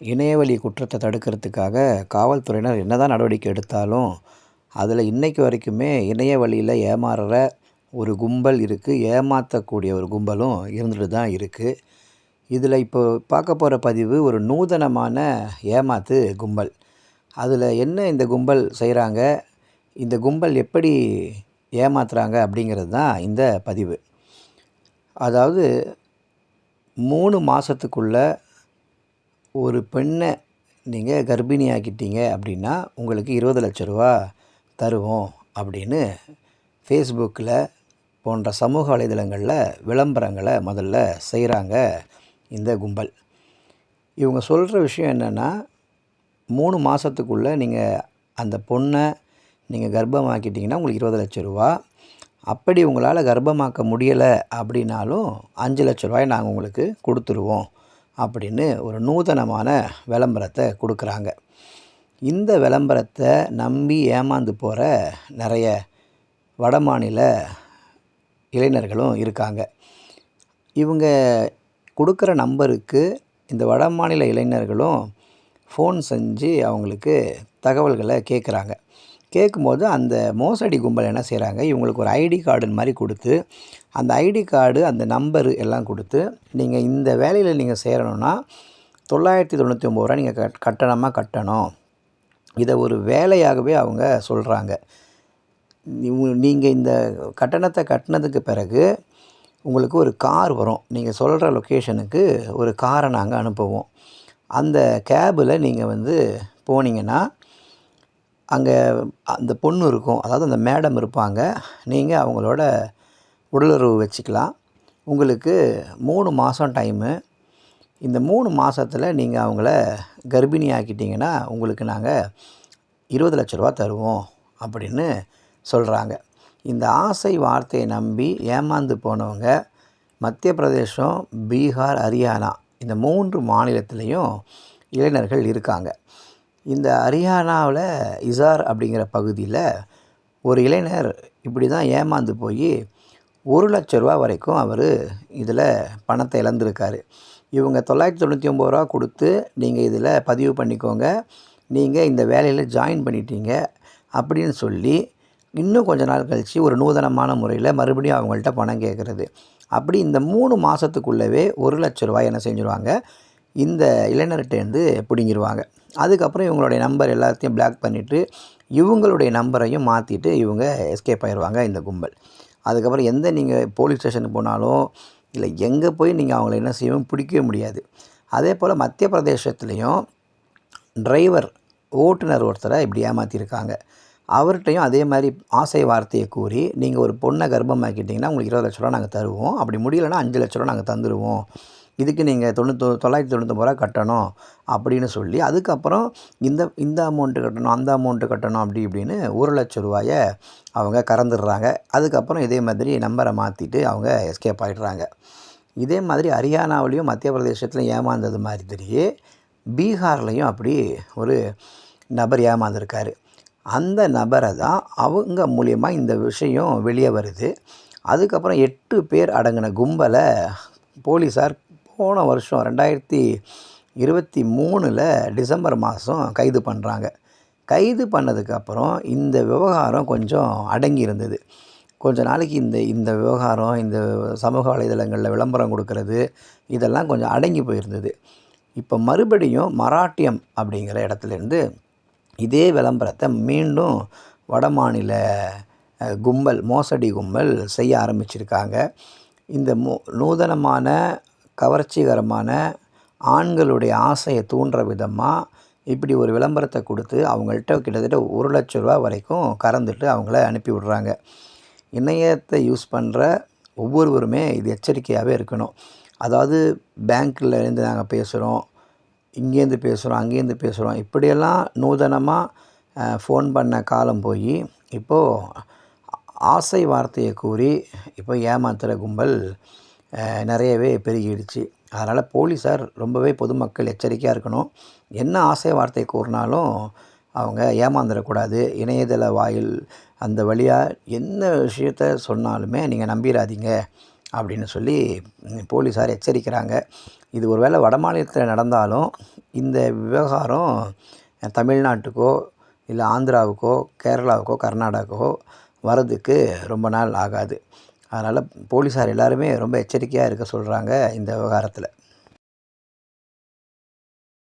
இணையவழி குற்றத்தை தடுக்கிறதுக்காக காவல்துறையினர் என்ன தான் நடவடிக்கை எடுத்தாலும் அதில் இன்றைக்கு வரைக்குமே இணைய வழியில் ஏமாறுற ஒரு கும்பல் இருக்குது ஏமாற்றக்கூடிய ஒரு கும்பலும் இருந்துட்டு தான் இருக்குது இதில் இப்போ பார்க்க போகிற பதிவு ஒரு நூதனமான ஏமாத்து கும்பல். அதில் என்ன இந்த கும்பல் செய்கிறாங்க இந்த கும்பல் எப்படி ஏமாத்துறாங்க அப்படிங்கிறது தான் இந்த பதிவு. அதாவது மூணு மாதத்துக்குள்ளே ஒரு பெண்ணை நீங்கள் கர்ப்பிணி ஆக்கிட்டீங்க அப்படின்னா உங்களுக்கு இருபது லட்ச ரூபா தருவோம் அப்படின்னு ஃபேஸ்புக்கில் போன்ற சமூக வலைதளங்களில் விளம்பரங்களை முதல்ல செய்கிறாங்க இந்த கும்பல். இவங்க சொல்கிற விஷயம் என்னென்னா மூணு மாதத்துக்குள்ளே நீங்கள் அந்த பொண்ணை நீங்கள் கர்ப்பமாக்கிட்டிங்கன்னா உங்களுக்கு இருபது லட்ச ரூபா. அப்படி உங்களால் கர்ப்பமாக்க முடியலை அப்படின்னாலும் அஞ்சு லட்ச ரூபாய் நாங்கள் உங்களுக்கு கொடுத்துருவோம். அப்படின்னு ஒரு நூதனமான விளம்பரத்தை கொடுக்குறாங்க. இந்த விளம்பரத்தை நம்பி ஏமாந்து போகிற நிறைய வடமாநில இளைஞர்களும் இருக்காங்க. இவங்க கொடுக்குற நம்பருக்கு இந்த வடமாநில இளைஞர்களும் ஃபோன் செஞ்சு அவங்களுக்கு தகவல்களை கேட்குறாங்க கேட்கும்போது அந்த மோசடி கும்பல் என்ன செய்கிறாங்க இவங்களுக்கு ஒரு ஐடி கார்டு மாதிரி கொடுத்து அந்த ஐடி கார்டு அந்த நம்பரு எல்லாம் கொடுத்து நீங்கள் இந்த வேலையில் நீங்கள் சேரணும்னா தொள்ளாயிரத்தி தொண்ணூற்றி ஒம்பது ரூபா நீங்கள் கட் கட்டணமாக கட்டணும். இதை ஒரு வேலையாகவே அவங்க சொல்கிறாங்க நீங்கள் இந்த கட்டணத்தை கட்டினதுக்கு பிறகு உங்களுக்கு ஒரு கார் வரும். நீங்கள் சொல்கிற லொக்கேஷனுக்கு ஒரு காரை நாங்கள் அனுப்புவோம். அந்த கேபில் நீங்கள் வந்து போனீங்கன்னா அங்கே அந்த பொண்ணு இருக்கும் அதாவது அந்த மேடம் இருப்பாங்க நீங்கள் அவங்களோட உடலுறவு வச்சுக்கலாம். உங்களுக்கு மூணு மாதம் டைமு இந்த மூணு மாதத்தில் நீங்கள் அவங்கள கர்ப்பிணி ஆக்கிட்டிங்கன்னா உங்களுக்கு நாங்கள் இருபது லட்ச ரூபா தருவோம் அப்படின்னு சொல்கிறாங்க இந்த ஆசை வார்த்தையை நம்பி ஏமாந்து போனவங்க மத்திய பிரதேசம் பீகார் ஹரியானா இந்த மூன்று மாநிலத்திலையும் இளைஞர்கள் இருக்காங்க. இந்த ஹரியானாவில் இசார் அப்படிங்கிற பகுதியில் ஒரு இளைஞர் இப்படி தான் ஏமாந்து போய் ஒரு லட்ச ரூபா வரைக்கும் அவர் இதில் பணத்தை இழந்திருக்காரு. இவங்க தொள்ளாயிரத்தி தொண்ணூற்றி ஒம்பது ரூபா கொடுத்து நீங்கள் இதில் பதிவு பண்ணிக்கோங்க நீங்கள் இந்த வேலையில் ஜாயின் பண்ணிட்டீங்க அப்படின்னு சொல்லி இன்னும் கொஞ்ச நாள் கழித்து ஒரு நூதனமான முறையில் மறுபடியும் அவங்கள்ட்ட பணம் கேட்குறது. அப்படி இந்த மூணு மாதத்துக்குள்ளவே ஒரு லட்ச ரூபாய் என்ன செஞ்சுருவாங்க? இந்த இளைஞர்கிட்டேருந்து பிடுங்கிடுவாங்க அதுக்கப்புறம் இவங்களுடைய நம்பர் எல்லாத்தையும் பிளாக் பண்ணிவிட்டு இவங்களுடைய நம்பரையும் மாற்றிட்டு இவங்க எஸ்கேப் ஆயிடுவாங்க இந்த கும்பல். அதுக்கப்புறம் எந்த நீங்கள் போலீஸ் ஸ்டேஷனுக்கு போனாலும் இல்லை எங்கே போய் நீங்கள் அவங்கள என்ன செய்யவும் பிடிக்கவே முடியாது. அதே போல் மத்திய பிரதேசத்துலேயும் டிரைவர் ஓட்டுநர் ஒருத்தரை இப்படி ஏமாற்றிருக்காங்க அவர்கிட்டையும் அதே மாதிரி ஆசை வார்த்தையை கூறி நீங்கள் ஒரு பொண்ணை கர்ப்பமாக்கிட்டிங்கன்னா உங்களுக்கு இருபது லட்ச ரூபா நாங்கள் தருவோம். அப்படி முடியலைன்னா அஞ்சு லட்ச ரூபா நாங்கள் தந்துடுவோம் இதுக்கு நீங்கள் தொண்ணூத்தொ தொள்ளாயிரத்தி தொண்ணூத்தொம்பது ரூபா கட்டணும் அப்படின்னு சொல்லி அதுக்கப்புறம் இந்த இந்த அமௌண்ட்டு கட்டணும் அந்த அமௌண்ட்டு கட்டணும் அப்படி இப்படின்னு ஒரு லட்ச ரூபாயை அவங்க கறந்துடுறாங்க. அதுக்கப்புறம் இதே மாதிரி நம்பரை மாற்றிட்டு அவங்க எஸ்கேப் ஆகிடுறாங்க இதே மாதிரி ஹரியானாவிலையும் மத்திய பிரதேசத்துலையும் ஏமாந்தது மாதிரியே பீகார்லேயும் அப்படி ஒரு நபர் ஏமாந்துருக்காரு. அந்த நபரை தான் அவங்க மூலியமாக இந்த விஷயம் வெளியே வருது. அதுக்கப்புறம் எட்டு பேர் அடங்கின கும்பலை போலீஸார் போன வருஷம் ரெண்டாயிரத்தி இருபத்தி மூணில் டிசம்பர் மாதம் கைது பண்ணுறாங்க கைது பண்ணதுக்கப்புறம் இந்த விவகாரம் கொஞ்சம் அடங்கி இருந்தது கொஞ்ச நாளைக்கு இந்த இந்த விவகாரம் இந்த சமூக வலைதளங்களில் விளம்பரம் கொடுக்கறது இதெல்லாம் கொஞ்சம் அடங்கி போயிருந்தது. இப்போ மறுபடியும் மராட்டியம் அப்படிங்கிற இடத்துலேருந்து இதே விளம்பரத்தை மீண்டும் வடமாநில கும்பல் மோசடி கும்பல் செய்ய ஆரம்பிச்சிருக்காங்க. இந்த மு நூதனமான கவர்ச்சிகரமான ஆண்களுடைய ஆசையை தூண்டுற விதமாக இப்படி ஒரு விளம்பரத்தை கொடுத்து அவங்கள்ட்ட கிட்டத்தட்ட ஒரு லட்ச ரூபா வரைக்கும் கறந்துட்டு அவங்கள அனுப்பி விட்றாங்க. இணையத்தை யூஸ் பண்ணுற ஒவ்வொருவருமே இது எச்சரிக்கையாகவே இருக்கணும். அதாவது பேங்க்கில் இருந்து நாங்கள் பேசுகிறோம் இங்கேருந்து பேசுகிறோம் அங்கேருந்து பேசுகிறோம் இப்படியெல்லாம் நூதனமாக ஃபோன் பண்ண காலம் போய் இப்போது ஆசை வார்த்தையை கூறி இப்போ ஏமாத்துகிற கும்பல் நிறையவே பெருகிடுச்சு. அதனால் போலீஸார் ரொம்பவே பொதுமக்கள் எச்சரிக்கையாக இருக்கணும். என்ன ஆசை வார்த்தை கூறினாலும் அவங்க ஏமாந்துடக்கூடாது. இணையதள வாயில் அந்த வழியாக என்ன விஷயத்த சொன்னாலுமே நீங்கள் நம்பிடாதீங்க அப்படின்னு சொல்லி போலீஸார் எச்சரிக்கிறாங்க. இது ஒரு வேளை வட மாநிலத்தில் நடந்தாலும் இந்த விவகாரம் தமிழ்நாட்டுக்கோ இல்லை ஆந்திராவுக்கோ கேரளாவுக்கோ கர்நாடகாவுக்கோ வரதுக்கு ரொம்ப நாள் ஆகாது. அதனால் போலீஸார் எல்லாருமே ரொம்ப எச்சரிக்கையாக இருக்க சொல்கிறாங்க இந்த விவகாரத்தில்.